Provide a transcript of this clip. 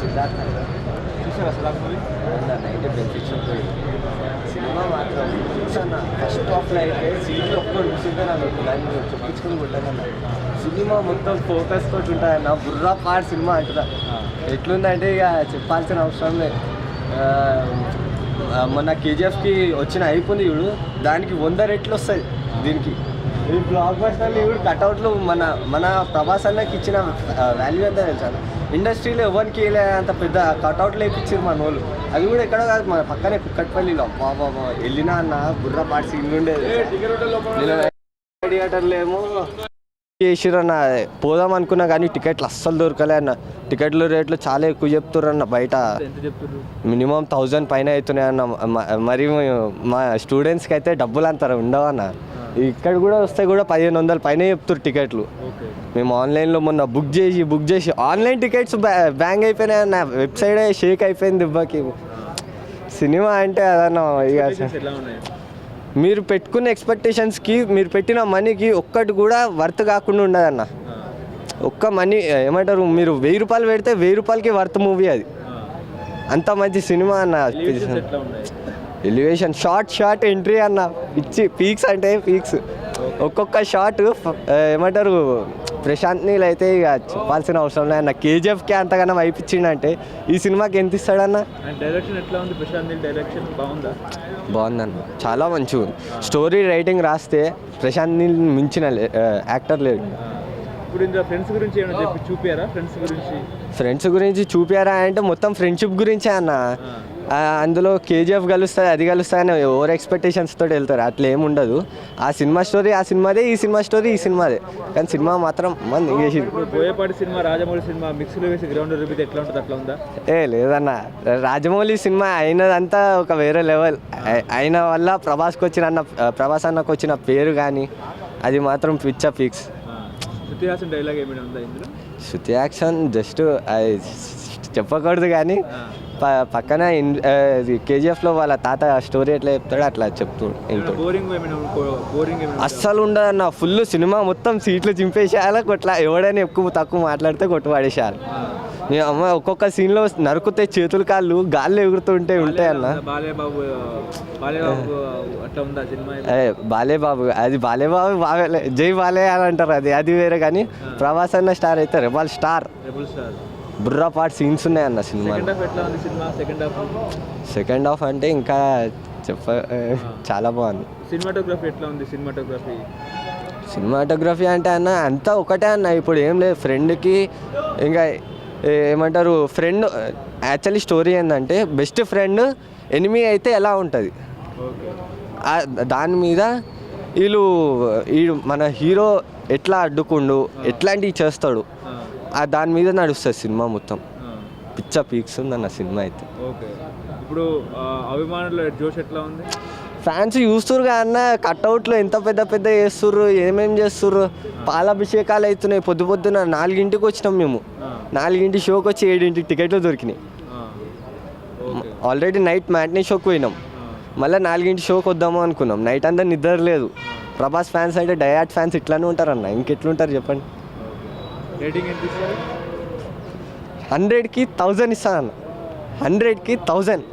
సిద్ధార్థ చూసారా Siddharth movie night benefits పోయి సినిమా మాత్రం చూసాను. ఫస్ట్ హాఫ్లో అయితే సీట్ ఒక్కడు చూసిందే నాకు దాన్ని చెప్పించుకుని కొట్టానన్న సినిమా మొత్తం ఫోకస్ తోటి ఉంటాయన్న బుర్రా పాడు సినిమా అంటున్నా. ఎట్లుందంటే ఇక చెప్పాల్సిన అవసరం లేదు మొన్న కేజీఎఫ్కి వచ్చిన అయిపోయింది చూడు దానికి వంద రెట్లు వస్తాయి దీనికి. ఈ బ్లాక్ బస్టర్లు ఇప్పుడు కట్అవుట్లు మన మన ప్రభాస్ అన్నకి ఇచ్చిన వాల్యూ ఎంత తెలుసా? ఇండస్ట్రీలో ఎవరికి అంత పెద్ద కట్అవుట్లు వేయించారు మన వాళ్ళు. అది కూడా ఎక్కడో కాదు మన పక్కనే కుక్కట్పల్లిలో. బాబా వెళ్ళినా అన్న బుర్ర పాటి సీన్ ఉండేది థియేటర్లు ఏమో చేసిర్రు అన్న. పోదాం అనుకున్నా కానీ టికెట్లు అస్సలు దొరకలే అన్న. టికెట్ల రేట్లు చాలా ఎక్కువ చెప్తుర్రు అన్న బయట. చెప్తున్నారు మినిమం థౌజండ్ పైన అవుతున్నాయి అన్న. మరి మా స్టూడెంట్స్కి అయితే డబ్బులు అంత ఉండవు అన్న. ఇక్కడ కూడా వస్తే కూడా పదిహేను వందల పైన చెప్తున్నారు టికెట్లు. మేము ఆన్లైన్లో మొన్న బుక్ చేసి బుక్ చేసి ఆన్లైన్ టికెట్స్ బ్యాంగ్ అయిపోయినాయి అన్న వెబ్సైట్ షేక్ అయిపోయింది దిబ్బకి సినిమా అంటే అదన్న ఇక మీరు పెట్టుకున్న ఎక్స్పెక్టేషన్స్కి మీరు పెట్టిన మనీకి ఒక్కటి కూడా వర్త్ కాకుండా ఉండదన్న. ఒక్క మనీ ఏమంటారు మీరు వెయ్యి రూపాయలు పెడితే వెయ్యి రూపాయలకి వర్త్ మూవీ అది. అంత మంచి సినిమా అన్న. ఎలివేషన్ షార్ట్ షార్ట్ ఎంట్రీ అన్న. పిచ్చి పీక్స్ అంటే పీక్స్ ఒక్కొక్క షాట్ ఏమంటారు ప్రశాంత్ నీల్ అయితే ఇక చెప్పాల్సిన అవసరం లేదు అన్న. కేజీఎఫ్కి అంతగానం అయిపించిండంటే ఈ సినిమాకి ఎంత ఇస్తాడన్న? డైరెక్షన్ ఎట్లా ఉంది? ప్రశాంత్ నీల్ డైరెక్షన్ బాగుందా? బాగుందన్న. చాలా మంచిగా ఉంది. స్టోరీ రైటింగ్ రాస్తే ప్రశాంత్ నీల్ మించిన యాక్టర్ లేడు. ఇప్పుడు ఫ్రెండ్స్ గురించి ఏమైనా చెప్పి చూపారా? ఫ్రెండ్స్ గురించి? ఫ్రెండ్స్ గురించి చూపారా అంటే మొత్తం ఫ్రెండ్షిప్ గురించే అన్న. అందులో కేజీఎఫ్ కలుస్తుంది అది కలుస్తుంది అని ఓవర్ ఎక్స్పెక్టేషన్స్ తోటి వెళ్తారు. అట్లా ఏమి ఉండదు. ఆ సినిమా స్టోరీ ఆ సినిమాదే ఈ సినిమా స్టోరీ ఈ సినిమాదే. కానీ సినిమా మాత్రం మంది బోయపాటి సినిమా రాజమౌళి సినిమా మిక్స్లో వేసి గ్రౌండ్ రిపీట్ ఎట్లా ఉంటుంది అట్లా ఉందా? ఏ లేదన్న. రాజమౌళి సినిమా అయినదంతా ఒక వేరే లెవెల్. అయిన వల్ల ప్రభాస్కి వచ్చిన అన్న ప్రభాస్ అన్నకు వచ్చిన పేరు కానీ అది మాత్రం పిచ్చ ఫిక్స్. ఆ. శృతి హాసన్ డైలాగ్ ఏమైనా ఉందా ఇందులో? శృతి యాక్షన్ జస్ట్ చెప్పకూడదు కానీ. ప పక్కన కేజీఎఫ్లో వాళ్ళ తాత స్టోరీ ఎట్లా చెప్తాడో అట్లా చెప్తూ? అస్సలు ఉండదన్న ఫుల్ సినిమా మొత్తం సీట్లు చింపేసేయాలి కొట్లా ఎవడైనా ఎక్కువ తక్కువ మాట్లాడితే కొట్టు పడేసేయాలి ఆ. మీ అమ్మ ఒక్కొక్క సీన్లో నరుకుతే చేతులు కాళ్ళు గాల్లో ఎగురుతుంటే ఉంటాయి అన్న. బాలయ్య బాబు బాలయ్య బాబు అట్లా ఉందా సినిమా? ఏ బాలే బాబు అది బాలే బాబు బాగా జై బాలే అని అంటారు అది అది వేరే కానీ ప్రభాస్ అన్న స్టార్ అయితే రెబాల్ స్టార్. రెబుల్ స్టార్ బుర్రా పాట్ సీన్స్ ఉన్నాయి అన్న సినిమా? సెకండ్ హాఫ్ అంటే ఇంకా చెప్ప చాలా బాగుంది. సినిమాటోగ్రఫీ ఎట్లా ఉంది సినిమాటోగ్రఫీ సినిమాటోగ్రఫీ అంటే అన్న అంతా ఒకటే అన్న. ఇప్పుడు ఏం లేదు ఫ్రెండ్కి ఇంకా ఏమంటారు ఫ్రెండ్ యాక్చువల్లీ స్టోరీ ఏంటంటే బెస్ట్ ఫ్రెండ్ ఎనిమి అయితే ఎలా ఉంటుంది? దాని మీద వీళ్ళు వీడు మన హీరో ఎట్లా అడ్డుకుండు ఎట్లాంటివి చేస్తాడు దాని మీద నడుస్తుంది సినిమా మొత్తం. పిచ్చ పీక్స్ ఉందన్న సినిమా అయితే. ఓకే. ఇప్పుడు అభిమానుల జోష్ ఎట్లా ఉంది? ఫ్యాన్స్ చూస్తుర్రు అన్న కట్అవుట్లో ఎంత పెద్ద పెద్ద చేస్తుర్రు ఏమేం చేస్తుర్రు పాలాభిషేకాలు అవుతున్నాయి పొద్దు పొద్దున నాలుగింటికి వచ్చినాం మేము. నాలుగింటి షోకి వచ్చి ఏడింటికి టికెట్లు దొరికినాయి. ఆల్రెడీ నైట్ మ్యాట్నీ షోకి పోయినాం. మళ్ళీ నాలుగింటి షోకి వద్దాము అనుకున్నాం. నైట్ అంతా నిద్ర లేదు. ప్రభాస్ ఫ్యాన్స్ అంటే డయాట్ ఫ్యాన్స్ ఇట్లానే ఉంటారన్న. ఇంకెట్లుంటారు చెప్పండి. రేటింగ్ ఎంత ఇస్తారు హండ్రెడ్కి థౌజండ్ ఇస్తాను అన్న హండ్రెడ్కి థౌజండ్.